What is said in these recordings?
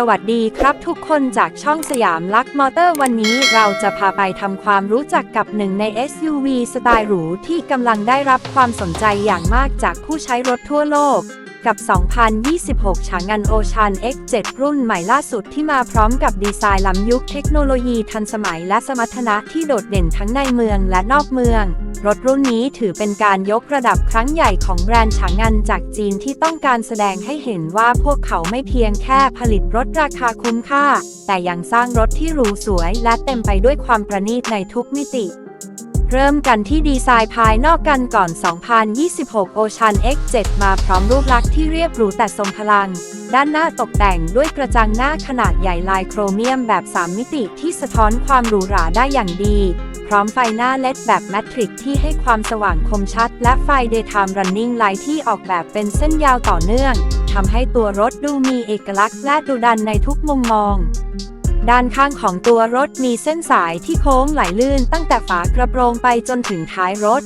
สวัสดีครับทุกคนจากช่องสยามลักมอเตอร์วันนี้เราจะพาไปทำความรู้จักกับหนึ่งใน SUV สไตล์หรูที่กำลังได้รับความสนใจอย่างมากจากผู้ใช้รถทั่วโลก กับ 2026 ฉางอันโอชาน X7 รุ่นใหม่ล่าสุดที่มาพร้อมกับดีไซน์ล้ำยุคเทคโนโลยีทันสมัยและสมรรถนะที่โดดเด่นทั้งในเมืองและนอกเมือง รถรุ่นนี้ถือเป็นการยกระดับครั้งใหญ่ของแบรนด์ฉางอันจากจีนที่ต้องการแสดงให้เห็นว่าพวกเขาไม่เพียงแค่ผลิตรถราคาคุ้มค่า แต่ยังสร้างรถที่หรูสวยและเต็มไปด้วยความประณีตในทุกมิติ เริ่มกันที่ดีไซน์ภายนอกกันก่อน 2026 Ocean X7 มาพร้อมรูปลักษณ์ที่เรียบหรูแต่ทรงพลัง ด้านหน้าตกแต่งด้วยกระจังหน้าขนาดใหญ่ลายโครเมียมแบบ 3 มิติที่สะท้อนความหรูหราได้อย่างดี พร้อมไฟหน้าเลดแบบแมทริกที่ให้ความสว่างคมชัด และไฟ Daytime Running Light ที่ออกแบบเป็นเส้นยาวต่อเนื่องทำให้ตัวรถดูมีเอกลักษณ์และดุดันในทุกมุมมอง ด้านข้างของตัวรถมีเส้นสายที่โค้งไหลลื่นตั้งแต่ฝากระโปรงไปจนถึงท้ายรถ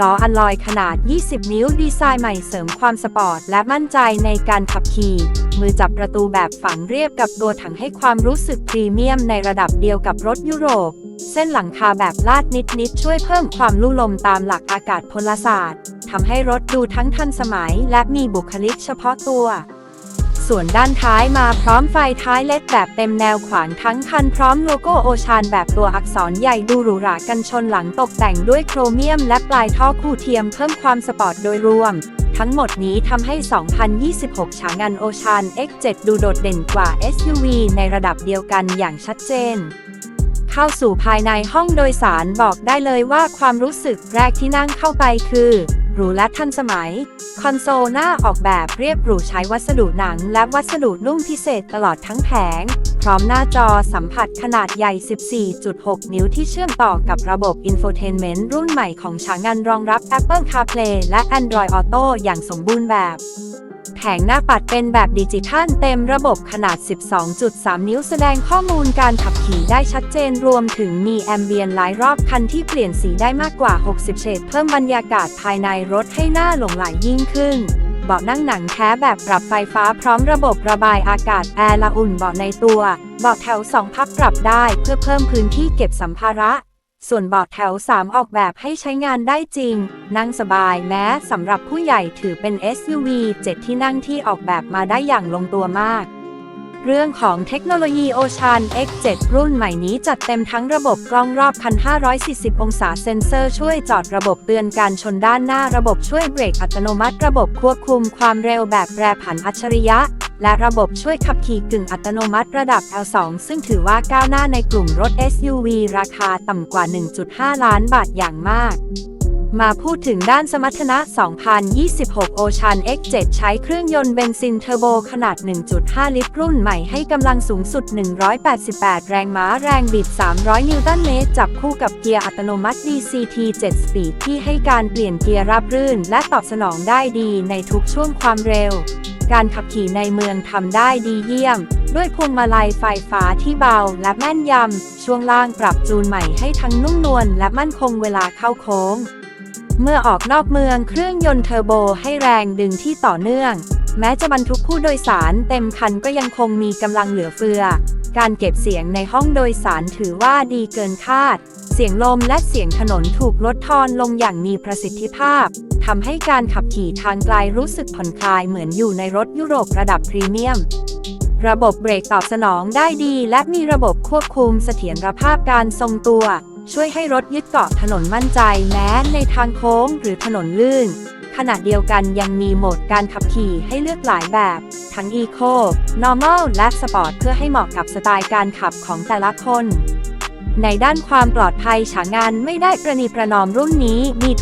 ล้ออัลลอยขนาด 20 นิ้วดีไซน์ใหม่เสริมความสปอร์ต และมั่นใจในการขับขี่ มือจับประตูแบบฝังเรียบกับตัวถังให้ความรู้สึกพรีเมียมในระดับเดียวกับรถยุโรป เส้นหลังคาแบบลาดนิด ๆ ช่วยเพิ่มความลู่ลมตามหลักอากาศพลศาสตร์ทำให้รถดูทั้งทันสมัยและมีบุคลิกเฉพาะตัว ส่วนด้านท้ายมาพร้อมไฟท้ายเล็ดแบบเต็มแนวขวางทั้งคันพร้อมโลโก้โอชานแบบตัวอักษรใหญ่ดูหรูหรากันชนหลังตกแต่งด้วยโครเมียม และปลายท่อคู่เทียมเพิ่มความสปอร์ตโดยรวม ทั้งหมดนี้ทำให้ 2026 ฉางอันโอชาน X7 ดูโดดเด่นกว่า SUV ในระดับเดียวกันอย่างชัดเจน เข้าสู่ภายในห้องโดยสารบอกได้เลยว่าความรู้สึกแรกที่นั่งเข้าไปคือหรูและทันสมัย คอนโซลหน้าออกแบบเรียบหรูใช้วัสดุหนังและวัสดุนุ่มพิเศษตลอดทั้งแผง พร้อมหน้าจอสัมผัสขนาดใหญ่ 14.6 นิ้วที่เชื่อมต่อกับระบบ Infotainment รุ่นใหม่ของฉางอันรองรับ Apple CarPlay และ Android Auto อย่างสมบูรณ์แบบ แผงหน้าปัดเป็นแบบดิจิทัลเต็มระบบขนาด 12.3 นิ้วแสดงข้อมูลการขับขี่ได้ชัดเจนรวมถึงมีแอมเบียนหลายรอบคันที่เปลี่ยนสีได้มากกว่า 60 เฉดเพิ่มบรรยากาศภายในรถให้หน่าหลงไหลยิ่งขึ้นเบาะนั่งหนังแท้แบบปรับไฟฟ้าพร้อมระบบระบายอากาศแอร์ละอุ่นเบาะในตัว เบาะแถว2พับปรับได้เพื่อเพิ่มพื้นที่เก็บสัมภาระ ส่วนเบาะแถว 3 ออกแบบให้ใช้งานได้จริง นั่งสบายแม้สำหรับผู้ใหญ่ถือเป็น SUV 7 ที่นั่งที่ออกแบบมาได้อย่างลงตัวมาก เรื่องของเทคโนโลยี Ocean X7 รุ่นใหม่นี้จัดเต็มทั้งระบบกล้องรอบคัน540 องศาเซ็นเซอร์ช่วยจอดระบบเตือนการชนด้านหน้าระบบช่วยเบรกอัตโนมัติระบบควบคุมความเร็วแบบแปรผันอัจฉริยะ และระบบช่วยขับขี่กึ่งอัตโนมัติระดับ L2 ซึ่งถือว่าก้าวหน้าในกลุ่มรถ SUV ราคาต่ำกว่า 1.5 ล้านบาทอย่างมาก มาพูดถึงด้านสมรรถนะ 2026 Ocean X7 ใช้เครื่องยนต์เบนซินเทอร์โบขนาด 1.5 ลิตรรุ่นใหม่ให้กำลังสูงสุด 188 แรงม้าแรงบิด 300 นิวตันเมตร จับคู่กับเกียร์อัตโนมัติ DCT 7 Speed ที่ให้การเปลี่ยนเกียร์ราบรื่น และตอบสนองได้ดีในทุกช่วงความเร็ว การขับขี่ในเมืองทำได้ดีเยี่ยม ด้วยพวงมาลัยไฟฟ้าที่เบาและแม่นยำ ช่วงล่างปรับจูนใหม่ให้ทั้งนุ่มนวลและมั่นคงเวลาเข้าโค้ง เมื่อออกนอกเมืองเครื่องยนต์เทอร์โบให้แรงดึงที่ต่อเนื่อง แม้จะบรรทุกผู้โดยสารเต็มคันก็ยังคงมีกำลังเหลือเฟือ การเก็บเสียงในห้องโดยสารถือว่าดีเกินคาด เสียงลมและเสียงถนนถูกลดทอนลงอย่างมีประสิทธิภาพ ทำให้การขับขี่ทางไกลรู้สึกผ่อนคลายเหมือนอยู่ในรถยุโรประดับพรีเมียม ระบบเบรกตอบสนองได้ดี และมีระบบควบคุมเสถียรภาพการทรงตัว ช่วยให้รถยึดเกาะถนนมั่นใจแม้ในทางโค้งหรือถนนลื่นขณะเดียวกันยังมีโหมดการขับขี่ให้เลือกหลายแบบ ทั้ง Eco Normal และ Sport เพื่อให้เหมาะกับสไตล์การขับของแต่ละคน ในด้านความปลอดภัยฉางานไม่ได้ประนีประนอมรุ่นนี้มี